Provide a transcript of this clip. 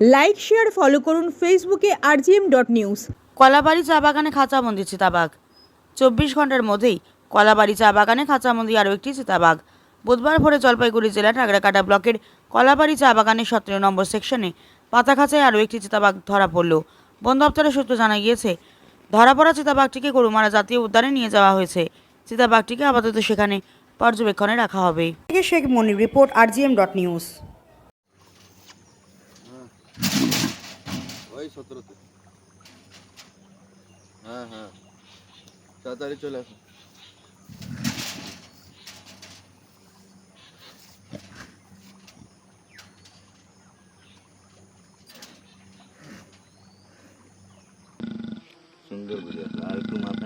Like share follow করুন ফেসবুকে R G M dot news Kalabari চা বাগানে খাঁচাবন্দি চিতাবাঘ। চব্বিশ ঘণ্টার মধ্যেই কলাবাড়ি চা বাগানে খাঁচাবন্দি আরও একটি চিতাবাঘ। বুধবার ভোরে জলপাইগুড়ি জেলার নাগরাকাটা ব্লকের কলাবাড়ি চা বাগানের সতেরো নম্বর সেকশনে পাতাখাঁচায় আরও একটি চিতাবাঘ ধরা পড়ল। বন দপ্তরের সূত্র জানা গিয়েছে ধরা পড়া চিতাবাঘটিকে গরুমারা জাতীয় উদ্যানে নিয়ে যাওয়া হয়েছে। চিতাবাঘটিকে আপাতত সেখানে পর্যবেক্ষণে রাখা হবে। Sheikh Monir report RGM dot news ওই সতেরোতে হ্যাঁ হ্যাঁ তাড়াতাড়ি চলে আসো সুন্দর বুঝে আসলো আর একটু মাথা